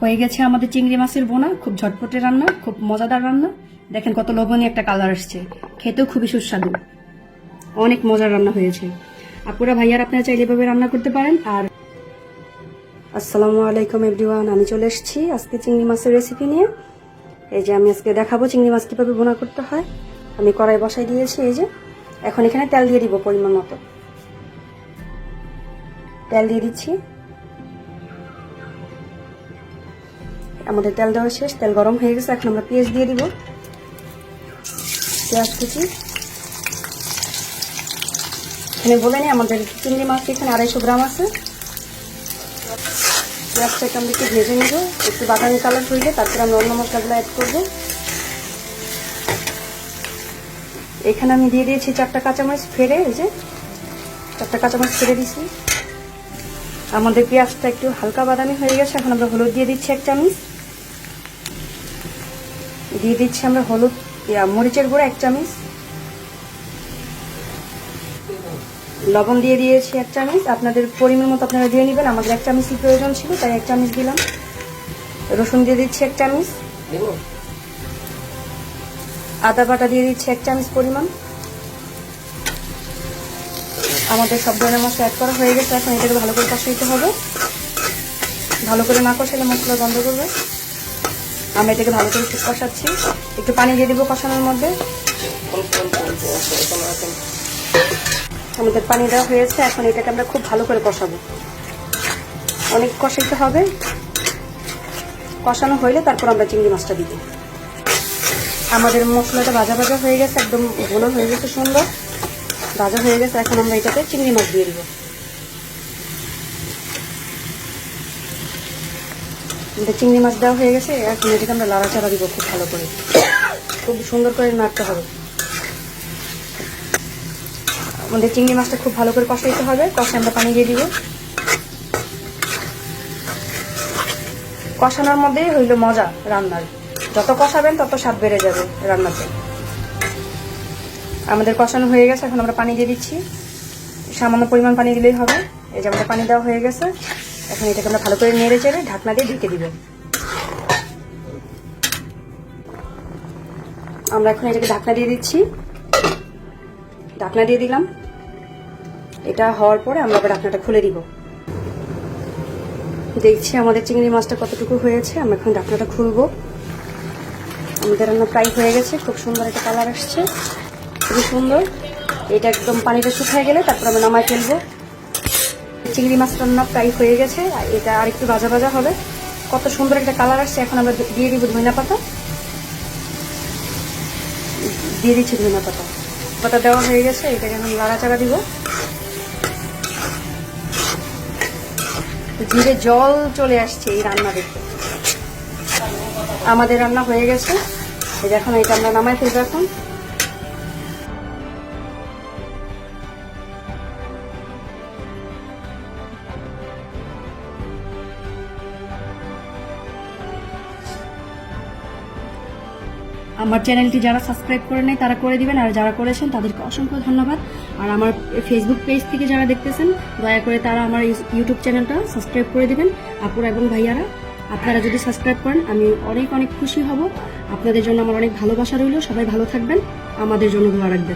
হয়ে গেছে আমাদের চিংড়ি মাছের বোনা, খুব ঝটপটে রান্না, খুব মজাদার রান্না। দেখেন কত লবণীয় একটা কালার আসছে। খেতেও খুবই সুস্বাদু। অনেক মজার রান্না হয়েছে। আপুরা, ভাইয়ার, আপনারা চাইলে এভাবে রান্না করতে পারেন। আর আসসালামু আলাইকুম এভরিওয়ান আমি চলে এসেছি আজকে চিংড়ি মাছের রেসিপি নিয়ে। এই যে আমি আজকে দেখাবো চিংড়ি মাছ কীভাবে বোনা করতে হয়। আমি কড়াই বসাই দিয়েছি, এই যে। এখন এখানে তেল দিয়ে দিব পরিমাণ মতো। তেল দিয়ে দিচ্ছি। আমাদের তেল দেওয়া শেষ, তেল গরম হয়ে গেছে, এখন আমরা পেঁয়াজ দিয়ে দিব। পেঁয়াজ কুচি। এখানে বলে নিই আমাদের চিংড়ি মাছ এখানে আড়াইশো গ্রাম আছে। পেঁয়াজটাকে আমরা একটু ভেজে নেব, একটু বাদামি কালার হইলে তারপরে আমরা অন্য মশলাগুলো অ্যাড করব। এখানে আমি দিয়ে দিয়েছি চারটা কাঁচামরিচ ফেরে এই যে চারটা কাঁচামরিচ ফেরে দিয়েছি আমাদের পেঁয়াজটা একটু হালকা বাদামি হয়ে গেছে, এখন আমরা হলুদ দিয়ে দিচ্ছি এক চামচ। দিয়ে দিচ্ছি আমরা হলুদ মরিচের গুঁড়ো এক চামচ। লবণ দিয়ে দিয়েছি এক চামচ। আপনাদের পরিমাণ মতো আপনারা দিয়ে নেবেন। আমাদের এক চামচই প্রয়োজন ছিল তাই এক চামচ দিলাম। রসুন দিয়ে দিচ্ছি এক চামচ। আদা বাটা দিয়ে দিচ্ছি এক চামচ পরিমাণ। আমাদের সব ধরনের মশলা অ্যাড করা হয়ে গেছে। এখন এটাকে ভালো করে কষাইতে হবে। ভালো করে না কষালে মশলা বন্ধ করবে। আমরা এটাকে ভালো করে একটু কষাচ্ছি। একটু পানি দিয়ে দেবো কষানোর মধ্যে। আমাদের পানি দেওয়া হয়েছে, এখন এটাকে আমরা খুব ভালো করে কষাবো। অনেক কষাইতে হবে। কষানো হইলে তারপর আমরা চিংড়ি মাছটা দিব আমাদের মশলাটা ভাজা ভাজা হয়ে গেছে, একদম ঘন হয়ে গেছে সুন্দর। ভাজা হয়ে গেছে, এখন আমরা এটাতে চিংড়ি মাছ দিয়ে দিব। আমাদের চিংড়ি মাছ দেওয়া হয়ে গেছে এখন এটাকে আমরা লাড়াচাড়া দিব খুব ভালো করে। খুব সুন্দর করে নাড়তে হবে। আমাদের চিংড়ি মাছটা খুব ভালো করে কষাইতে হবে কষে আমরা পানি দিয়ে দিব। কষানোর মধ্যেই হইল মজা রান্নার। যত কষাবেন তত স্বাদ বেড়ে যাবে রান্নাতে। আমাদের কষানো হয়ে গেছে, এখন আমরা পানি দিয়ে দিচ্ছি। সামান্য পরিমাণ পানি দিলেই হবে। এই যে আমাদের পানি দেওয়া হয়ে গেছে। এখন এটাকে আমরা ভালো করে নেড়ে চেড়ে ঢাকনা দিয়ে ঢেকে দিব। আমরা এখন এটাকে ঢাকনা দিয়ে দিচ্ছি। ঢাকনা দিয়ে দিলাম। এটা হওয়ার পরে আমরা আবার ঢাকনাটা খুলে দিব। দেখছি আমাদের চিংড়ি মাছটা কতটুকু হয়েছে। আমরা এখন ঢাকনাটা খুলবো। আমাদের রান্না প্রায় হয়ে গেছে। খুব সুন্দর একটা কালার আসছে। খুবই সুন্দর। এটা একদম পানিটা শুকিয়ে গেলে তারপর আমরা নামাই ফেলব। চিংড়ি মাছ রান্না প্রায় হয়ে গেছে, আর এটা আরেকটু ভাজা ভাজা হবে। কত সুন্দর একটা কালার আসছে, এখন আমরা দিয়ে দিব ধনিয়া পাতা। দিয়ে দিচ্ছি ধনিয়া পাতা। পাতা দেওয়া হয়ে গেছে, এটাকে এখন লাড়াচাড়া দিব। ধীরে জল চলে আসছে এই রান্না দেখতে। আমাদের রান্না হয়ে গেছে। এখন এটা আমরা নামাই ফেলব এখন। আমার চ্যানেলটি যারা সাবস্ক্রাইব করে নেয় তারা করে দিবেন। আর যারা করেছেন, তাদেরকে অসংখ্য ধন্যবাদ। আর আমার ফেসবুক পেজ থেকে যারা দেখতেছেন, দয়া করে তারা আমার ইউটিউব চ্যানেলটা সাবস্ক্রাইব করে দিবেন। আপুরা এবং ভাইয়ারা, আপনারা যদি সাবস্ক্রাইব করেন, আমি অনেক অনেক খুশি হব। আপনাদের জন্য আমার অনেক ভালোবাসা রইল। সবাই ভালো থাকবেন। আমাদের জন্য দোয়া রাখবেন।